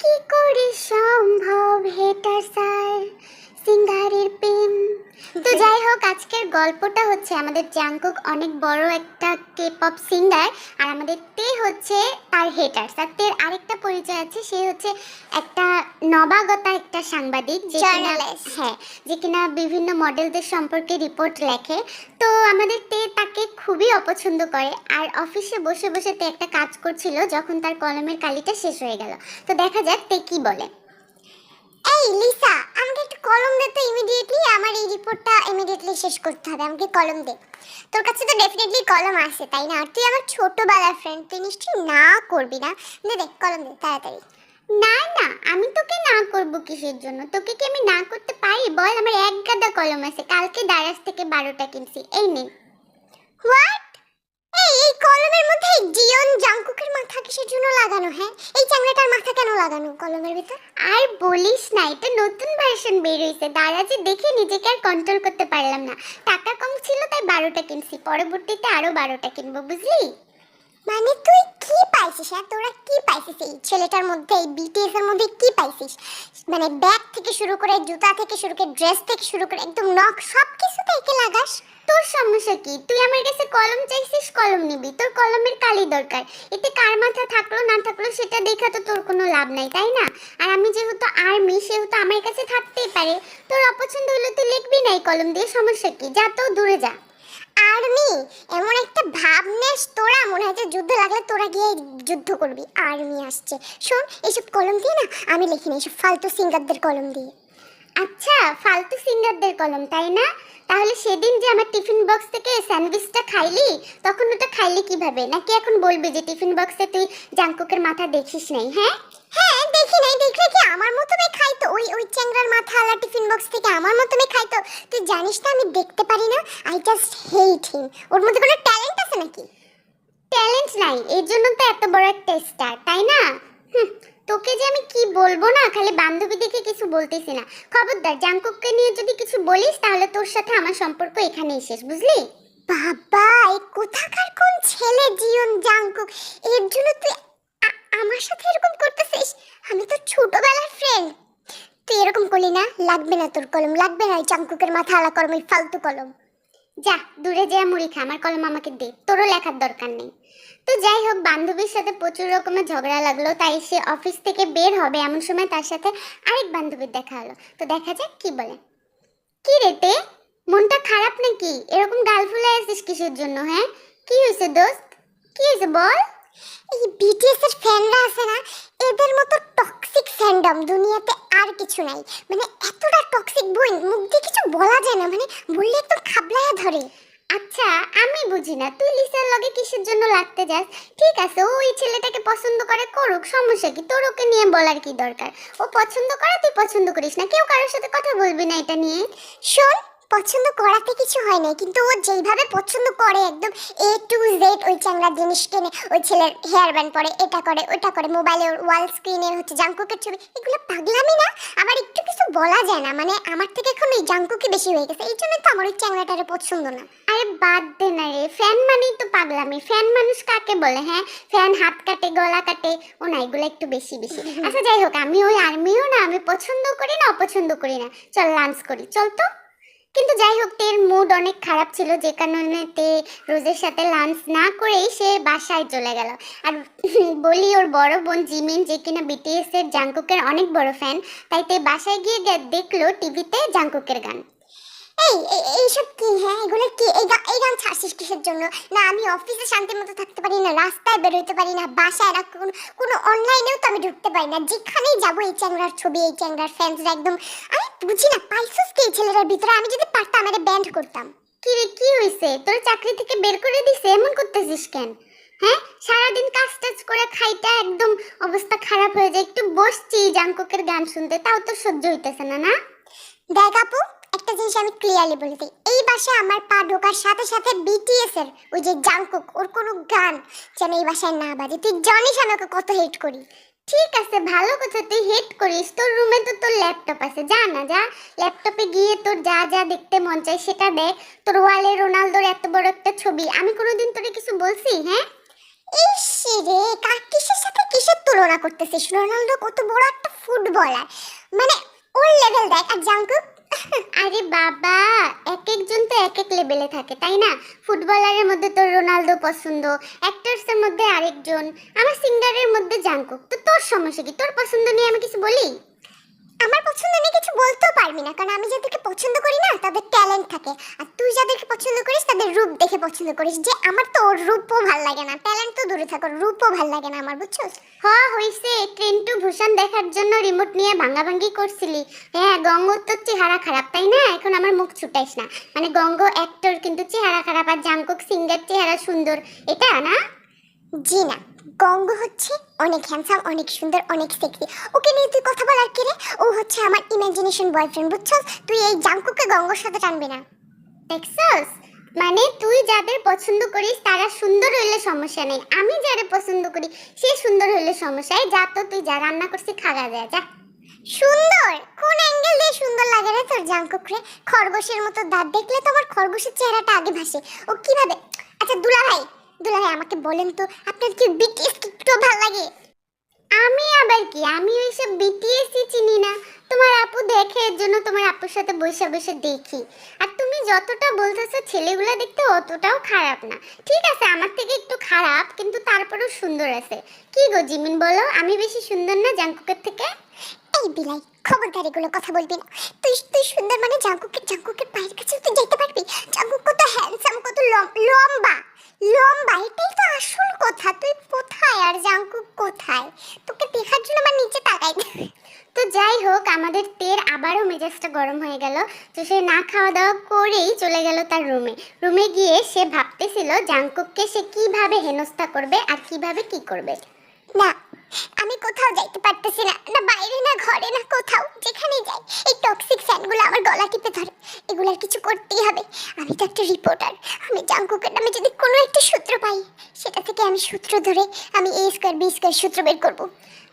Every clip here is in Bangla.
কি করে সম্ভব হেটার স্যার সিঙ্গারের প্রেম তো যাই হোক আজকের গল্পটা হচ্ছে আমাদের জাংকুক অনেক বড় একটা কে পপ সিঙ্গার আর আমাদের তে হচ্ছে তার হেটার আর তের আরেকটা পরিচয় আছে সে হচ্ছে একটা নবাগতা একটা সাংবাদিক যে কিনা- হ্যাঁ যে কিনা বিভিন্ন মডেলদের সম্পর্কে রিপোর্ট লেখে। তো আমাদের তে তাকে খুবই অপছন্দ করে। আর অফিসে বসে বসে তে একটা কাজ করছিল যখন তার কলমের কালিটা শেষ হয়ে গেল। তো দেখা যাক তে কি বলে। এই, লিসা, আমাকে একটু কলম দে তো ইমিডিয়েটলি আমার এই রিপোর্টটা ইমিডিয়েটলি শেষ করতে হবে, আমাকে কলম দে। তোর কাছে তো ডেফিনেটলি কলম আছে, তাই না? আর তুই আমার ছোটবেলার ফ্রেন্ড তুই নিশ্চয়ই না করবি না? দে দে, কলম দে, তাড়াতাড়ি। না না, আমি তোকে না করব কিসের জন্য? তোকে কি আমি না করতে পারি? বল, আমার এক গাদা কলম আছে, কালকে দারাজ থেকে বারোটা কিনছি, এই নে। হোয়াট এই কলমের মধ্যে জিয়ন জাংকুকের মাথা কিসের জন্য লাগানো হ্যাঁ? এই চ্যাংড়াটার মাথা কেন লাগানো কলমের ভিতর? আর বলিস না, এটা নতুন ভার্সন বের হয়েছে দাদাজি দেখে নিজেকে আর কন্ট্রোল করতে পারলাম না। টাকা কম ছিল, তাই বারোটা কিনছি। পরবর্তীতে আরও বারোটা কিনবো, বুঝলি? মানে তুই কি পাইছিস? হ্যাঁ তোরা কি পাইছিস? এই ছেলেটার মধ্যে, এই বিটিএস এর মধ্যে কি পাইছিস? মানে ব্যাগ থেকে শুরু করে, জুতা থেকে শুরু করে ড্রেস থেকে শুরু করে, একদম নখ সব কিছুতে একে লাগাস। তোর সমস্যা কি? তুই আমার কাছে কলম চাইছিস, কলম নিবি। তোর কলমের কালি দরকার। এতে কার মাথা থাকল, না থাকল, সেটা দেখা তো তোর কোনো লাভ নাই, তাই না? আর আমি যেহেতু আর্মি সেহেতু আমার কাছে থাকতেই পারে। তোর অপছন্দ হলে তুই লিখবি নাই কলম দিয়ে, সমস্যা কি? যা তো, দূরে যা। আর্মি এমন একটা ভাব নেস তোরা, মনে হয় যে যুদ্ধ লাগলে তোরা গিয়ে যুদ্ধ করবি। আর্মি আসছে। শোন, এসব কলম দিয়ে না, আমি লিখিনি, এসব ফালতু সিঙ্গারদের কলম দিয়ে। আচ্ছা ফালতু সিঙ্গারদের কলম তাই না? তাহলে সেদিন যে আমার টিফিন বক্স থেকে স্যান্ডউইচটা খাইলি তখন ওটা খাইলি কীভাবে? নাকি এখন বলবি যে টিফিন বক্সে তুই জাংকুকের মাথা দেখিস নাই হ্যাঁ? হ্যাঁ দেখি নাই দেখলে কি আমার মতো মেয়ে খাইতো ওই ওই চ্যাংরার মাথা আলা টিফিন বক্স থেকে আমার মতো মেয়ে খাইতো তুই জানিস না আমি দেখতে পারি না? আই জাস্ট হেট হিম ওর মধ্যে কোনো ট্যালেন্ট আছে নাকি? ট্যালেন্ট নাই এর জন্য তো এত বড় একটা স্টার তাই না? হুম, তোকে যে আমি কি বলব না? খালি বান্ধবী দেখে কিছু বলতেছি না। খবরদার, জাংকুককে নিয়ে যদি কিছু বলিস, তাহলে তোর সাথে আমার সম্পর্ক এখানেই শেষ, বুঝলি? বাবা, এই কোথাকার কোন ছেলে জিয়ন জাংকুক? এর জন্য তুই আমার সাথে এরকম করতেছিস? আমি তো ছোটবেলার ফ্রেন্ড তুই এরকম করলি না? লাগবে না তোর কলম, লাগবে না ওই জাংকুকের মাথা আলা কলম ওই ফালতু কলম। যা, দূরে যা মুড়ি খা, আমার কলম আমাকে দে, তোরও লেখার দরকার নেই। তো যাই হোক, বান্ধবীর সাথে প্রচুর রকমের ঝগড়া লাগল, তাই সে অফিস থেকে বের হবে এমন সময় তার সাথে আরেক বান্ধবীর দেখা হলো। তো দেখা যাক কি বলে। কি রে তে, মনটা খারাপ নাকি? এরকম গাল ফুলে আসিস কিসের জন্য হ্যাঁ? কি হয়েছে দোস্ত? কি হয়েছে বল? এই বিটিএস এর ফ্যানরা আছে না, এদের মতো টক্সিক ফ্যান্ডম দুনিয়াতে আর কিছু নাই। মানে এতটা টক্সিক বই মুখ দিয়ে কিছু বলা যায় না মানে বললে একদম খাবলায়া ধরে। আচ্ছা আমি বুঝি না তুই লিসার লগে কিসের জন্য লাগতে যাস? ঠিক আছে ও ওই ছেলেটাকে পছন্দ করে করুক সমস্যা কি? তোর ওকে নিয়ে বলার কি দরকার? ও পছন্দ করে তুই পছন্দ করিস না কেউ কারোর সাথে কথা বলবি না এটা নিয়ে। শোন পছন্দ করাতে কিছু হয় না কিন্তু ও যেইভাবে পছন্দ করে একদম এ টু জেড ওই চ্যাংড়ার জিনিস কেনে ওই ছেলের হেয়ার ব্যান্ড পরে এটা করে ওটা করে মোবাইলের ওয়াল স্ক্রিনে হচ্ছে জাঙ্কুকের ছবি এগুলো পাগলামি না? আবার একটু কিছু বলা যায় না মানে আমার থেকে এখন ওই জাঙ্কুকই বেশি হয়ে গেছে এই জন্য তো আমার ওই চ্যাংড়াটারে পছন্দ না। আরে বাদ দে না রে ফ্যান মানেই তো পাগলামি ফ্যান মানুষ কাকে বলে হ্যাঁ? ফ্যান হাত কাটে গলা কাটে ও না এগুলো একটু বেশি বেশি। আচ্ছা যাই হোক আমি ওই আর্মিও না আমি পছন্দ করি না অপছন্দ করি না। চল লাঞ্চ করি চল তো। কিন্তু যাই হোক, তের মুড অনেক খারাপ ছিল, যে কারণে তে রোজের সাথে লাঞ্চ না করেই সে বাসায় চলে গেল। আর বলি, ওর বড় বোন জিমিন, যে কিনা বিটিএস এর জাংকুকের অনেক বড় ফ্যান তাই তে বাসায় গিয়ে দেখল টিভিতে জাংকুকের গান। এই, এই- এইসব কি হ্যাঁ? এগুলো কি? এই এই গান ছাড়ছিস কিসের জন্য? না, আমি অফিসে শান্তির মতো থাকতে পারি না, রাস্তায় বেরোতে পারি না, বাসায় না কোনো কোনো অনলাইনেও তো আমি ঢুকতে পারি না। যেখানেই যাব এই চ্যাংরার ছবি, এই চ্যাংরার ফ্যান্সরা একদম আমি বুঝি না পাইছিস কি ছেলেটার ভিতরে? আমি যদি পারতাম এটা ব্যান্ড করতাম। কি রে, কি হয়েছে তোর চাকরি থেকে বের করে দিছে? এমন করতেছিস কেন? হ্যাঁ? সারাদিন কাজ টাজ করে খাইটা একদম অবস্থা খারাপ হয়ে যায়। একটু বসছি জাংকুকের গান শুনতে, তাও তো সহ্য হইতেছে না না? দেখ আপু, একটা জিনিস আমি ক্লিয়ারলি বলে দিই। এই বাসায় আমার পা ঢোকার সাথে সাথে বিটিএস এর ওই যে জাংকুক, ওর কোনো গান যেন এই বাসায় না বাজে। তুই জানিস আমি ওকে কত হেট করি? ঠিক আছে, ভালো কথা, তুই হেট করিস। তোর রুমে তো তোর ল্যাপটপ আছে, যা না, যা। ল্যাপটপে গিয়ে তোর যা যা দেখতে মন চায় সেটা দেখ। তোর ওয়ালে রোনালদোর এত বড় একটা ছবি, আমি কোনোদিন তোরে কিছু বলছি হ্যাঁ? ইস রে কার কিসের সাথে কিসের তুলনা করতেছিস? রোনালদো কত বড় একটা ফুটবলার মানে ওর লেভেল দেখ আর জাঙ্কুক আরে বাবা এক একজন তো এক এক লেভেলে থাকে, তাই না? ফুটবলারের মধ্যে তোর রোনালদো পছন্দ অ্যাক্টার্সের মধ্যে আরেকজন, আমার সিঙ্গারের মধ্যে জাঙ্কুক তো তোর সমস্যা কি? তোর পছন্দ নিয়ে আমি কিছু বলি? আমার পছন্দ নিয়ে কিছু বলতেও পারবি না কারণ আমি যাদেরকে পছন্দ করি না তাদের ট্যালেন্ট থাকে। আর তুই যাদেরকে পছন্দ করিস তাদের রূপ দেখে পছন্দ করিস। যে আমার তো ওর রূপও ভালো লাগে না ট্যালেন্ট তো দূরে থাকো রূপও ভালো লাগে না আমার বুঝছস? হ হইছে ট্রেন টু ভূষণ দেখার জন্য রিমোট নিয়ে ভাঙ্গাভাঙ্গি করছিলি। হ্যাঁ গঙ্গ তো চেহারা খারাপ তাই না? এখন আমার মুখ ছুটাইস না। মানে গঙ্গ অ্যাক্টর কিন্তু চেহারা খারাপ আর জাঙ্কুক সিঙ্গার চেহারা সুন্দর। এটা না? জি না। গঙ্গ হচ্ছে অনেক হ্যান্ডসাম অনেক সুন্দর, অনেক সেক্সি ওকে নিয়ে তুই কথা বলার কে রে? ও হচ্ছে আমার ইমাজিনেশন বয়ফ্রেন্ড বুঝছস? তুই এই জাঙ্কুকে গঙ্গর সাথে টানবি না। টেক্সাস মানে তুই যাদের পছন্দ করিস, তারা সুন্দর হইলে সমস্যা নেই। আমি যারে পছন্দ করি, সে সুন্দর হইলে সমস্যা যা তো তুই যা রান্না করছিস খাগা যায় যা। সুন্দর? কোন অ্যাঙ্গেল দিয়ে সুন্দর লাগে রে তোর জাঙ্কুক রে? খরগোশের মতো দাঁত দেখলে তো আমার খরগোশের চেহারাটা আগে ভাসে। ও কীভাবে? আচ্ছা দুলা ভাই দুলা ভাই আমাকে বলেন তো, আপনার কি বিটিএস একটু ভালো লাগে? আমি আবার কি? আমি ওইসব বিটিএসই চিনি না। তোমার আপু দেখে, এর জন্য তোমার আপুর সাথে বসে বসে দেখি। আর তুমি যতটা বলতেছো, ছেলেগুলো দেখতে অতটাও খারাপ না। ঠিক আছে, আমার থেকে একটু খারাপ, কিন্তু তারপরেও সুন্দর আছে। কি গো জিমিন বলো, আমি বেশি সুন্দর না জাঙ্কুকের থেকে? এই বিলাই খবরদার কথা বলবি না। তুই তুই সুন্দর মানে জাঙ্কুকের জাঙ্কুকের পায়ের কাছে তুই যেতে পারবি? জাঙ্কুক কত হ্যান্ডসাম কত লম- লম্বা। লম্বা, এটাই তো আসল কথা। তুই কোথায় আর জাঙ্কুক কোথায়? তোকে দেখার জন্য আমার নিচে তাকাই। তো যাই হোক, আমাদের তের আবারও মেজাজটা গরম হয়ে গেল। তো সে না খাওয়া দাওয়া করেই চলে গেল তার রুমে। রুমে গিয়ে সে ভাবতেছিল জাঙ্কুককে সে কীভাবে হেনস্থা করবে আর কীভাবে কি করবে। না আমি কোথাও যাইতে পারতেছি না না বাইরে, না ঘরে, না কোথাও যেখানেই যাই। এই টক্সিক ফ্যানগুলো আমার গলা টিপে ধরে। এগুলার কিছু করতেই হবে। আমি তো একটা রিপোর্টার আমি জাঙ্কুকের নামে যদি কোনো একটা সূত্র পাই, সেটা থেকে আমি সূত্র ধরে আমি এ স্কোয়ার বি স্কোয়ার সূত্র বের করব।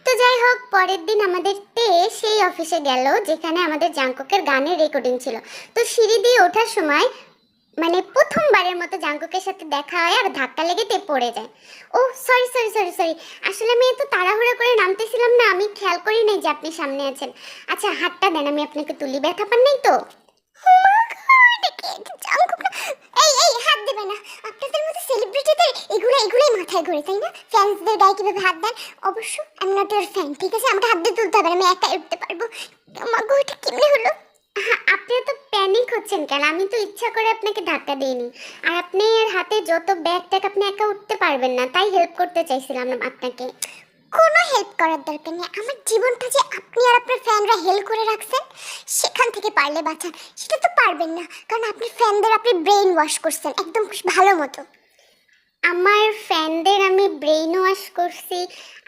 তো যাই হোক, পরের দিন আমাদের তে সেই অফিসে গেল, যেখানে আমাদের জাংকুকের গানের রেকর্ডিং ছিল। তো সিঁড়ি দিয়ে ওঠার সময় মানে প্রথমবারের মতো জাংকুকের সাথে দেখা হয় আর ধাক্কা লেগে তে পড়ে যায়। ও সরি সরি সরি সরি আসলে আমি এত তাড়াহুড়া করে নামতেছিলাম না, আমি খেয়াল করি নাই যে আপনি সামনে আছেন। আচ্ছা হাতটা দেন, আমি আপনাকে তুলি। ব্যথা পান নাই তো? এই এই, হাত দেবে না। আপনাদের মতো সেলিব্রিটিদের এগুলো, এগুলোই মাথায় ঘুরে, তাই না? ফ্যান্সদের গায়ে হাত দেন? অবশ্য আমি নট ফ্যান ঠিক আছে? আমাকে হাত দিয়ে তুলতে হবে আমি একাই উঠতে পারব। আমার এটা কেমনে হলো? আপনি তো প্যানিক হচ্ছেন কেন? আমি তো ইচ্ছা করে আপনাকে ধাক্কা দিইনি। আর আপনার হাতে যত ব্যাগ ট্যাগ আপনি একা উঠতে পারবেন না, তাই হেল্প করতে চাইছিলাম আপনাকে। কোনো হেল্প করার দরকার নেই। আমার জীবনটা যে আপনি আর আপনার ফ্যানরা হেল্প করে রাখছেন, সেখান থেকে পারলে বাঁচান। সেটা তো পারবেন না। কারণ আপনি ফ্যানদের আপনি ব্রেন ওয়াশ করছেন, একদম ভালো মতো। আমার ফ্যানদের আমি ব্রেইন ওয়াশ করছি।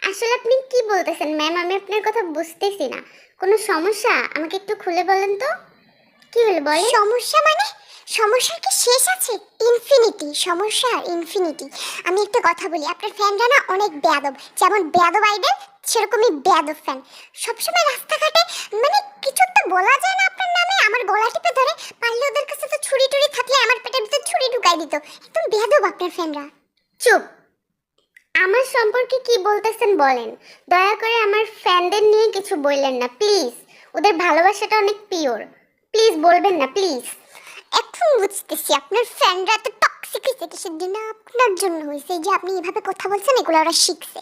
আসলে আপনি কি বলতেছেন ম্যাম আমি আপনার কথা বুঝতেছি না। কোনো সমস্যা? আমাকে একটু খুলে বলেন তো। কি হলো বলেন? সমস্যা মানে? সমস্যার কি শেষ আছে? ইনফিনিটি সমস্যা ইনফিনিটি আমি একটা কথা বলি, আপনার ফ্যানরা না অনেক বেয়াদব। যেমন বেয়াদব আইডল সেরকমই বেয়াদব ফ্যান সবসময় রাস্তাঘাটে মানে কিছু একটা বলা যায় না আপনার নামে, আমার গলা টিপে ধরে, পারলে ওদের কাছে তো ছুরি টুরি থাকলে আমার পেটের ভিতর ছুরি ঢুকাই দিত। একদম বেয়াদব আপনার ফ্যানরা চুপ। আমার সম্পর্কে কি বলতেছেন বলেন? দয়া করে আমার ফ্যানদের নিয়ে কিছু বললেন না, প্লিজ। ওদের ভালোবাসাটা অনেক পিওর। প্লিজ বলবেন না, প্লিজ। এখন বুঝতেছি আপনার ফ্যানরা তো টক্সিক হয়েছে কিসের জন্য? আপনার জন্য হয়েছে যে আপনি এভাবে কথা বলছেন, এগুলো ওরা শিখছে।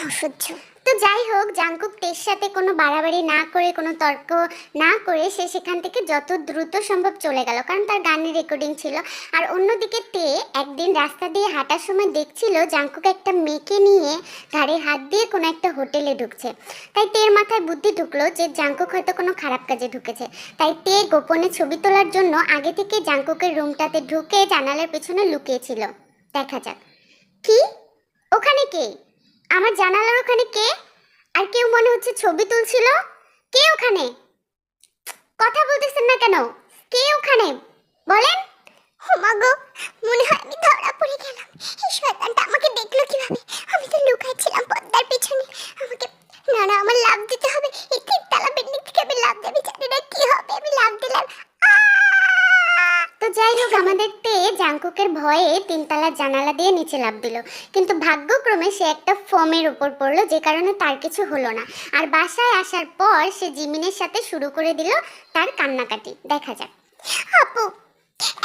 অসহ্য তো যাই হোক, জাংকুক সাথে কোনো বাড়াবাড়ি না করে, কোনো তর্ক না করে সে সেখান থেকে যত দ্রুত সম্ভব চলে গেল। কারণ তার গানের রেকর্ডিং ছিল। আর অন্যদিকে তে একদিন রাস্তা দিয়ে হাঁটার সময় দেখছিল জাংকুক একটা মেয়েকে নিয়ে ঘাড়ে হাত দিয়ে কোনো একটা হোটেলে ঢুকছে। তাই তের মাথায় বুদ্ধি ঢুকলো যে জাংকুক হয়তো কোনো খারাপ কাজে ঢুকেছে। তাই তে গোপনে ছবি তোলার জন্য আগে থেকে জাংকুকের রুমটাতে ঢুকে জানালার পেছনে লুকিয়েছিল দেখা যাক। কি? ওখানে কে? আমার জানালার ওখানে কে? আর কেউ মনে হচ্ছে ছবি তুলছিল? কে ওখানে? কথা বলতেছেন না কেন? কে ওখানে? বলেন। হোমাগো মনে হয় আমি ধরা পড়ে গেলাম। এই শয়তানটা আমাকে দেখল কীভাবে? আমি তো লুকাচ্ছিলাম পর্দার পেছনে। আমাকে, না না, আমার লাভ দিতে হবে। এই তিনতলা বিল্ডিং থেকে আমি লাভ দেবে। জানি না কি হবে। আমি লাভ দিলাম! তো যাই হোক আমাদের তে জাংকুকের ভয়ে তিনতলার জানালা দিয়ে নিচে লাফ দিল। কিন্তু ভাগ্যক্রমে সে একটা ফোমের উপর পড়ল, যে কারণে তার কিছু হলো না। আর বাসায় আসার পর সে জিমিনের সাথে শুরু করে দিল তার কান্নাকাটি। দেখা যাক। আপু,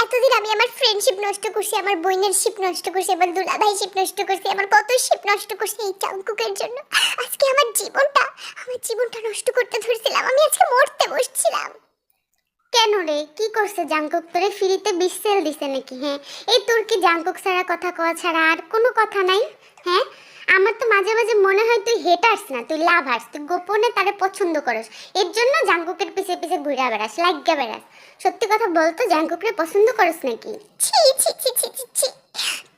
এতদিন আমি আমার ফ্রেন্ডশিপ নষ্ট করছি, আমার বোনের শিপ নষ্ট করছি, আমার দুলাভাই শিপ নষ্ট করছি, আমার কত শিপ নষ্ট করছি এই চাঙ্কুকের জন্য। আজকে আমার জীবনটা আমার জীবনটা নষ্ট করতে ধরছিলাম, আমি আজকে মরতে বসছিলাম। কেন রে কি করছে জাংকুক? তোরে ফ্রিতে বিশ্বেল দিছে নাকি? হ্যাঁ? এই তোর কি জাংকুক ছাড়া কথা কওয়া ছাড়া আর কোনো কথা নাই? হ্যাঁ? আমার তো মাঝে মাঝে মনে হয় তুই হেটার্স না, তুই লাভার্স তুই গোপনে তারে পছন্দ করস। এর জন্য জাংকুকের পিছে পিছে ঘুরে বেড়াস লাগিয়া বেড়াস। সত্যি কথা বলতো, জাংকুকরে পছন্দ করস নাকি? ছি ছি ছি ছি ছি।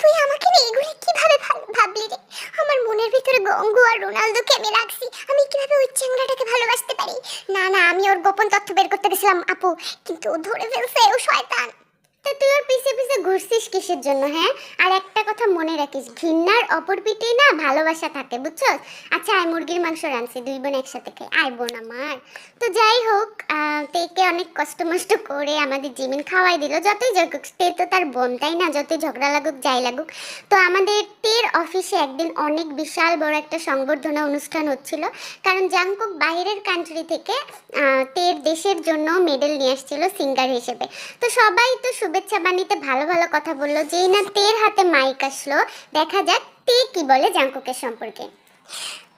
তুই আমাকে নিয়ে এগুলো কীভাবে ভাবলি রে আমার মনের ভিতরে গঙ্গু আর রোনালদোকে আমি রাখছি। আমি কীভাবে ওই চ্যাংড়াটাকে ভালোবাসতে পারি? না না, আমি ওর গোপন তথ্য বের করতে গেছিলাম, আপু। কিন্তু ও ধরে ফেলছে ও শয়তান। তা তুই ওর পিছে পিছে ঘুরছিস কিসের জন্য হ্যাঁ? আর একটা কথা মনে রাখিস অপর পিঠেই না ভালোবাসা থাকে আচ্ছা আয়, মুরগির মাংস রাঁধছি, দুই বোন একসাথে খাই। আয়, বোন আমার। তো যাই হোক তেকে অনেক কষ্ট মষ্ট করে আমাদের জিমিন খাওয়াই দিল, যতই তে তো তার বোন, তাই না? যতই ঝগড়া লাগুক, যাই লাগুক। তো আমাদের তের অফিসে একদিন অনেক বিশাল বড় একটা সংবর্ধনা অনুষ্ঠান হচ্ছিল, কারণ জাংকুক বাইরের কান্ট্রি থেকে তের দেশের জন্য মেডেল নিয়ে আসছিল সিঙ্গার হিসেবে। তো সবাই তো শুভেচ্ছা বাণীতে ভালো ভালো কথা বলল। যেই না তের হাতে মাইক আসলো। দেখা যাক তে কি বলে জাংকুকের সম্পর্কে।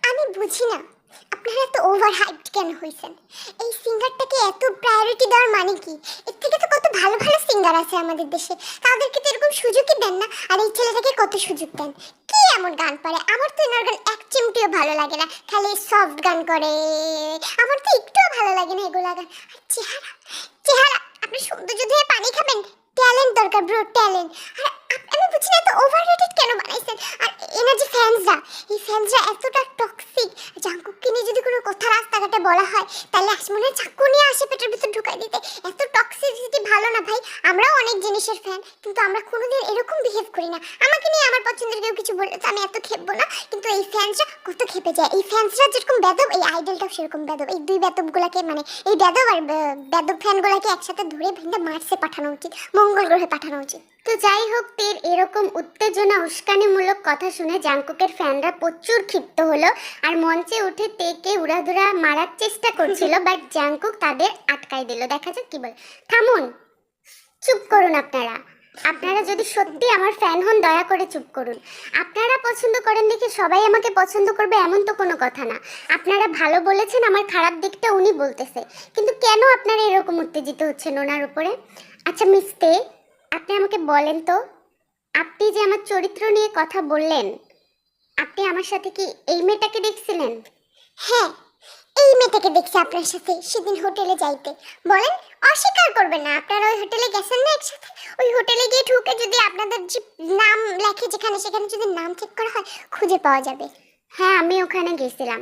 আমি বুঝি না, আপনারা এত ওভার হাইপড কেন হয়েছেন এই সিঙ্গারটাকে এত প্রায়োরিটি দেওয়ার মানে কি? এর থেকে তো কত ভালো ভালো সিঙ্গার আছে আমাদের দেশে। তাদেরকে তো এরকম সুযোগই দেন না, আর এই ছেলেটাকে কত সুযোগ দেন? কি এমন গান পারে? আমার তো এনার গান এক চিমটিও ভালো লাগে না। খালি সফট গান করে। আমার তো একটুও ভালো লাগে না এগুলা গান। আর চেহারা চেহারা, আপনি সৌন্দর্য ধুয়ে পানি খাবেন? ট্যালেন্ট দরকার ব্রো ট্যালেন্ট আর আমি বুঝি না এত ওভার রেটেড কেন বানাইছেন? আর এনার যে এই ফ্যান্সরা এতটা টক্সিক জাঙ্কুককে নিয়ে যদি কোনো কথা রাস্তাঘাটে বলা হয়, তাহলে আসমনে চাকু নিয়ে আসে পেটের ভিতর ঢুকাই দিতে এত টক্সিসিটি ভালো না ভাই। আমরাও অনেক জিনিসের ফ্যান কিন্তু আমরা কোনোদিন এরকম বিহেভ করি না। আমাকে নিয়ে আমার পছন্দের কেউ কিছু বললে তো আমি এত খেপবো না, কিন্তু এই ফ্যান্সরা কত খেপে যায়। এই ফ্যান্সরা যেরকম বেদব, এই আইডলটাও সেরকম বেদব। এই দুই বেদবগুলাকে মানে এই বেদব আর বেদব ফ্যানগুলাকে একসাথে ধরে ভেঙে মার্সে পাঠানো উচিত। মঙ্গল গ্রহে পাঠানো উচিত। তো যাই হোক তের এরকম উত্তেজনা উস্কানিমূলক কথা শুনে জাংকুকের ফ্যানরা প্রচুর ক্ষিপ্ত হলো আর মঞ্চে উঠে তেকে উড়াধুরা মারার চেষ্টা করছিল বাট জাংকুক তাদের আটকাই দিল। দেখা যাক কি বলে। থামুন চুপ করুন আপনারা। আপনারা যদি সত্যি আমার ফ্যান হন দয়া করে চুপ করুন। আপনারা পছন্দ করেন দেখে সবাই আমাকে পছন্দ করবে এমন তো কোনো কথা না। আপনারা ভালো বলেছেন আমার খারাপ দিকটা উনি বলতেছে। কিন্তু কেন আপনারা এরকম উত্তেজিত হচ্ছেন ওনার উপরে? আচ্ছা মিস্তে আপনি আমাকে বলেন তো আপনি যে আমার চরিত্র নিয়ে কথা বললেন আপনি আমার সাথে কি এই মেয়েটাকে দেখছিলেন? হ্যাঁ এই মেয়েটাকে দেখছি আপনার সাথে সেদিন হোটেলে যাইতে। বলেন অস্বীকার করবেন না আপনারা ওই হোটেলে গেছেন না একসাথে? ওই হোটেলে গিয়ে ঢুকে যদি আপনাদের যে নাম লেখে যেখানে সেখানে যদি নাম চেক করা হয় খুঁজে পাওয়া যাবে। হ্যাঁ আমি ওখানে গেছিলাম।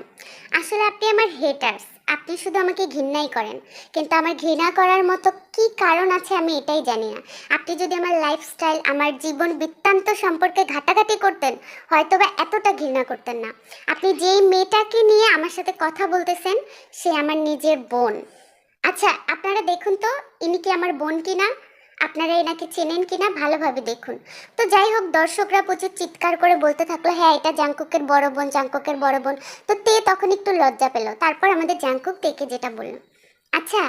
আসলে আপনি আমার হেটার্স আপনি শুধু আমাকে ঘৃণাই করেন। কিন্তু আমার ঘৃণা করার মতো কি কারণ আছে আমি এটাই জানি না। আপনি যদি আমার লাইফস্টাইল আমার জীবন বৃত্তান্ত সম্পর্কে ঘাটাঘাটি করতেন হয়তো বা এতটা ঘৃণা করতেন না। আপনি যেই মেয়েটাকে নিয়ে আমার সাথে কথা বলতেছেন, সে আমার নিজের বোন। আচ্ছা আপনারা দেখুন তো, ইনি কি আমার বোন কিনা? আপনারা এনাকে চেনেন কিনা ভালোভাবে দেখুন। তো যাই হোক, দর্শকরা প্রচুর চিৎকার করে বলতে থাকল হ্যাঁ এটা জাংকুকের বড় বোন, জাংকুকের বড় বোন। তো তে তখন একটু লজ্জা পেল। তারপর আমাদের জাংকুক তেকে যেটা বলল আচ্ছা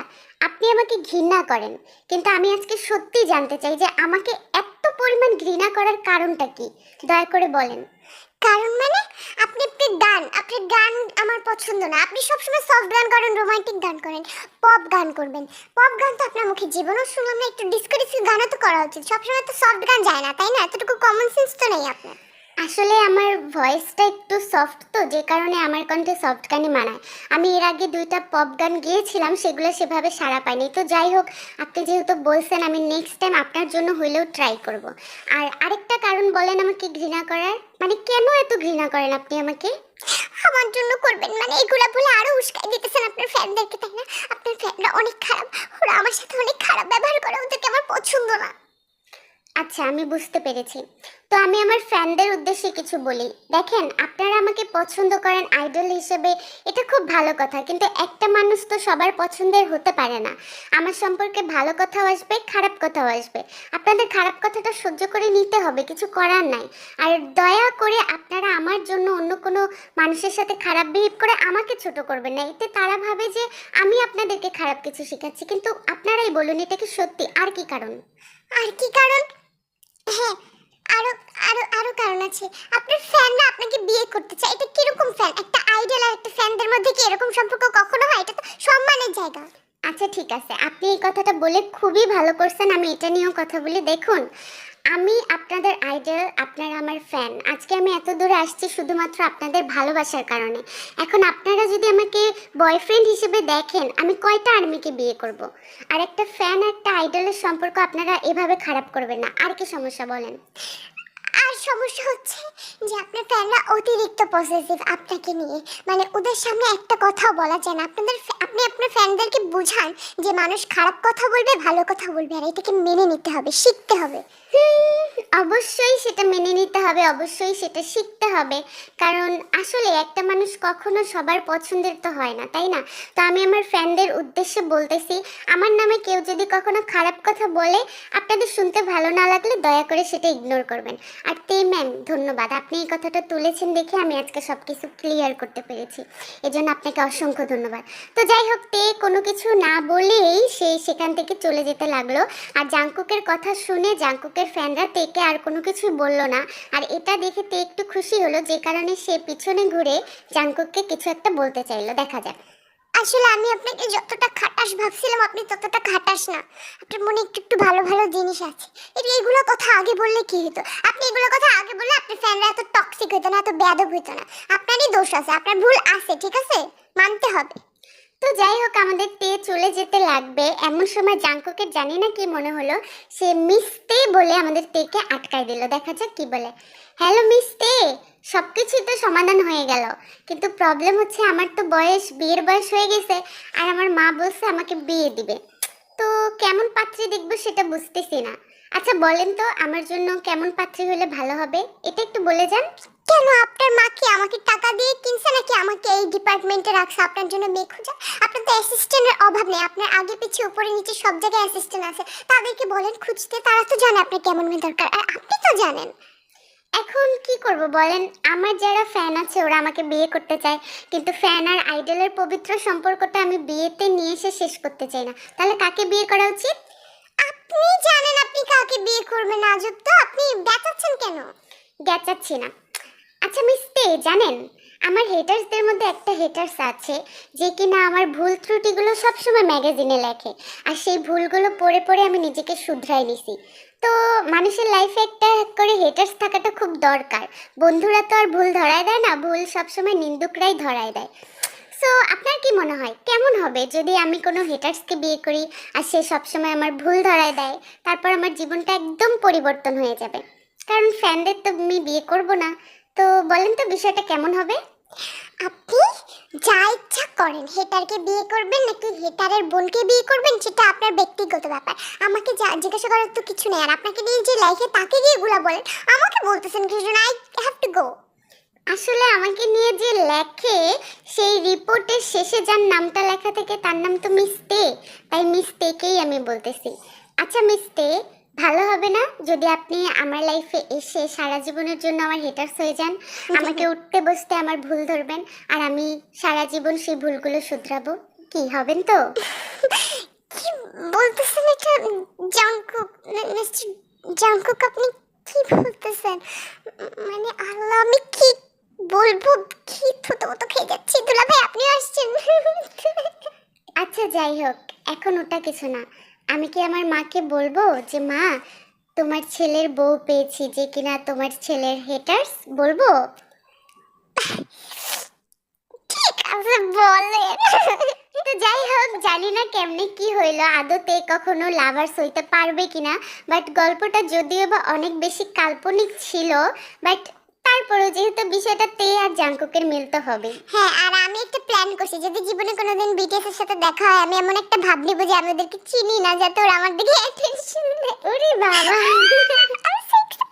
আপনি আমাকে ঘৃণা করেন, কিন্তু আমি আজকে সত্যি জানতে চাই যে আমাকে এত পরিমাণ ঘৃণা করার কারণটা কি? দয়া করে বলেন। কারণ মানে? আপনি আপনি গান আপনি গান আমার পছন্দ না। আপনি সবসময় সফট গান করেন রোমান্টিক গান করেন পপ গান করবেন। পপ গান তো আপনার মুখে জীবনও শুনলাম না, একটু ডিসকো ডিসকো গানও তো করা উচিত। সবসময় তো সফট গান যায় না, তাই না? এতটুকু কমন সেন্স তো নেই আপনার। আসলে আমার ভয়েসটা একটু সফট তো, যে কারণে আমার কণ্ঠে সফট গানই মানায়। আমি এর আগে দুইটা পপ গান গিয়েছিলাম, সেগুলো সেভাবে সাড়া পাইনি। তো যাই হোক, আপনি যেহেতু বলছেন আমি নেক্সট টাইম আপনার জন্য হইলেও ট্রাই করব। আর আরেকটা কারণ বলেন আমাকে ঘৃণা করার। মানে কেন এত ঘৃণা করেন আপনি আমাকে? আমার জন্য করবেন মানে এগুলা বলে আরও উস্কাই দিতেছেন আপনার ফ্যানদেরকে তাই না? আপনার ফ্যানরা অনেক খারাপ, ওরা আমার সাথে অনেক খারাপ ব্যবহার করে, ওদেরকে আমার পছন্দ না। আচ্ছা আমি বুঝতে পেরেছি। তো আমি আমার ফ্যানদের উদ্দেশ্যে কিছু বলি। দেখেন, আপনারা আমাকে পছন্দ করেন আইডল হিসেবে, এটা খুব ভালো কথা। কিন্তু একটা মানুষ তো সবার পছন্দের হতে পারে না। আমার সম্পর্কে ভালো কথাও আসবে, খারাপ কথাও আসবে। আপনাদের খারাপ কথাটা সহ্য করে নিতে হবে, কিছু করার নাই। আর দয়া করে আপনারা আমার জন্য অন্য কোনো মানুষের সাথে খারাপ বিহেভ করে আমাকে ছোট করবেন না। এতে তারা ভাবে যে আমি আপনাদেরকে খারাপ কিছু শেখাচ্ছি। কিন্তু আপনারাই বলুন, এটা কি সত্যি? আর কি কারণ? আর কি কারণ? হ্যাঁ আরও আরও আরও কারণ আছে। আপনার ফ্যানরা আপনাকে বিয়ে করতে চায়, এটা কীরকম ফ্যান একটা আইডল আর একটা ফ্যানদের মধ্যে কি এরকম সম্পর্ক কখনো হয়? এটা তো সম্মানের জায়গা। আচ্ছা ঠিক আছে। আপনি এই কথাটা বলে খুবই ভালো করছেন। আমি এটা নিয়েও কথা বলি। দেখুন আমি আপনাদের আইডল আপনারা আমার ফ্যান আজকে আমি এত দূরে আসছি শুধুমাত্র আপনাদের ভালোবাসার কারণে। এখন আপনারা যদি আমাকে বয়ফ্রেন্ড হিসেবে দেখেন, আমি কয়টা আর্মিকে বিয়ে করব। আর একটা ফ্যান একটা আইডলের সম্পর্ক আপনারা এভাবে খারাপ করবেন না। আর কি সমস্যা বলেন? সমস্যা হচ্ছে যে আপনার ফ্যানরা অতিরিক্ত পজিটিভ আপনাকে নিয়ে। মানে ওদের সামনে একটা কথাও বলা যায় না। আপনাদের আপনি আপনার ফ্যানদেরকে বুঝান যে মানুষ খারাপ কথা বলবে, ভালো কথা বলবে আর এটাকে মেনে নিতে হবে, শিখতে হবে। অবশ্যই সেটা মেনে নিতে হবে, অবশ্যই সেটা শিখতে হবে। কারণ আসলে একটা মানুষ কখনো সবার পছন্দের তো হয় না, তাই না? তো আমি আমার ফ্যানদের উদ্দেশ্যে বলতেছি, আমার নামে কেউ যদি কখনো খারাপ কথা বলে, আপনাদের শুনতে ভালো না লাগলে দয়া করে সেটা ইগনোর করবেন। আর তে ম্যাম, ধন্যবাদ। আপনি এই কথাটা তুলেছেন দেখে আমি আজকে সব কিছু ক্লিয়ার করতে পেরেছি। এজন্য আপনাকে অসংখ্য ধন্যবাদ। তো যাই হোক, তে কোনো কিছু না বলেই সে সেখান থেকে চলে যেতে লাগল। আর জাংকুকের কথা শুনে জাংকুকের ফ্যানরা তেকে আর কোনো কিছু বলল না। আর এটা দেখে তে একটু খুশি হলো, যে কারণে সে পিছনে ঘুরে জাংকুককে কিছু একটা বলতে চাইলো। দেখা যাক। আসলে আমি আপনাকে যতটা খাটাস ভাবছিলাম, আপনি ততটা খাটাস না। আপনার মনে একটু একটু ভালো ভালো জিনিস আছে। এটা এগুলো কথা আগে বললে কি হতো আপনি এগুলো কথা আগে বললে আপনার ফ্যানরা এত টক্সিক হতো না, এত বেয়াদব হতো না। আপনারই দোষ আছে, আপনার ভুল আছে, ঠিক আছে? মানতে হবে। তো যাই হোক, আমাদের তে চলে যেতে লাগবে। এমন সময় জাংকুকের জানি না কি মনে হলো, সে মিস তে বলে আমাদের তেকে আটকায় দিল। দেখা যাক কি বলে। হ্যালো, মিস তে! সব কিছুই তো সমাধান হয়ে গেল। কিন্তু প্রবলেম হচ্ছে আমার তো বয়স, বিয়ের বয়স হয়ে গেছে আর আমার মা বলছে আমাকে বিয়ে দিবে। তো কেমন পাত্রী দেখব সেটা বুঝতেছি না। আচ্ছা বলেন তো আমার জন্য কেমন পাত্রী হলে ভালো হবে? এটা একটু বলে যান। কেন? আপনার মা কি আমাকে টাকা দিয়ে কিনছে নাকি আমাকে এই ডিপার্টমেন্টে রাখছে আপনার জন্য মেয়ে খোঁজা? আপনার তো অ্যাসিস্ট্যান্টের অভাব নেই। আপনার আগে পিছিয়ে উপরে, নিচে সব জায়গায় অ্যাসিস্ট্যান্ট আছে। তাদেরকে বলেন, খুঁজতে। তারা তো জানে আপনার কেমন মেয়ে দরকার। আর আপনি তো জানেন। এখন কি করব বলেন? আমার যারা ফ্যান আছে, ওরা আমাকে বিয়ে করতে চায়। কিন্তু ফ্যান আর আইডলের পবিত্র সম্পর্কটা আমি বিয়েতে নিয়ে এসে শেষ করতে চাই না। তাহলে কাকে বিয়ে করা উচিত? আপনি জানেন আপনি কাকে বিয়ে করবেন আজব তো। আপনি বেচাচ্ছেন কেন? গেচাচ্ছি না। আচ্ছা মিস্তে জানেন? আমার হেটার্সদের মধ্যে একটা হেটার্স আছে, যে কিনা আমার ভুল ত্রুটিগুলো সবসময় ম্যাগাজিনে লেখে। আর সেই ভুলগুলো পড়ে পড়ে আমি নিজেকে শুধরাই নিছি। তো মানুষের লাইফে একটা করে হেটার্স থাকাটা খুব দরকার। বন্ধুরা তো আর ভুল ধরায় দেয় না, ভুল সবসময় নিন্দুকরাই ধরায় দেয়। সো আপনার কি মনে হয়, কেমন হবে যদি আমি কোনো হেটার্সকে বিয়ে করি আর সে সবসময় আমার ভুল ধরায় দেয়, তারপর আমার জীবনটা একদম পরিবর্তন হয়ে যাবে? কারণ ফ্যানদের তো আমি বিয়ে করব না। তো বলেন তো বিষয়টা কেমন হবে? আপনি যা ইচ্ছা করেন। হেটারকে বিয়ে করবেন নাকি হেটারের বোনকে বিয়ে করবেন সেটা আপনার ব্যক্তিগত ব্যাপার। আমাকে যা জিজ্ঞাসা করার তো কিছু নেই। আর আপনাকে নিয়ে যে লাইফে তাকে গিয়ে এগুলা বলেন, আমাকে বলতেছেন কিছু না আই হ্যাভ টু গো আসলে আমাকে নিয়ে যে লেখে, সেই রিপোর্টের শেষে যার নামটা লেখা থাকে, তার নাম তো মিস্তে তাই মিস্তেকেই আমি বলতেছি। আচ্ছা মিস্তে ভালো হবে না? যদি আপনি আমার লাইফে এসে সারা জীবনের জন্য আমার হেটার্স হয়ে যান আমাকে উঠতে বসতে আমার ভুল ধরবেন আর আমি সারা জীবন সেই ভুলগুলো শুধরাবো কি হবেন তো? কি বলতেছেন এটা? জাংকুক মিস্টার জাংকুক আপনি কি বলতেছেন? মানে আল্লাহ আমি কি বলব? কি থুতো তো খেয়ে যাচ্ছি? দুলা ভাই আপনি আসছেন। আচ্ছা যাই হোক এখন ওটা কিছু না। আমি কি আমার মাকে বলব যে, মা, তোমার ছেলের বউ পেয়েছি যে কিনা তোমার ছেলের হেটার্স বলব? ঠিক তো যাই হোক, জানি না কেমনে কি হইল। আদতে কখনো লাভার্স হইতে পারবে কিনা বাট গল্পটা যদিও বা অনেক বেশি কাল্পনিক ছিল বাট তারপরেও যেহেতু বিষয়টা তে আর জাঙ্কুকের মিলতে হবে হ্যাঁ আর আমি একটা প্ল্যান করছি যদি জীবনে কোনোদিন বিটিএস এর সাথে দেখা হয় আমি এমন একটা ভাব নিব যে আমি ওদেরকে চিনি না যাতে ওরা আমার দিকে অ্যাটেনশন দেয় ওরে বাবা।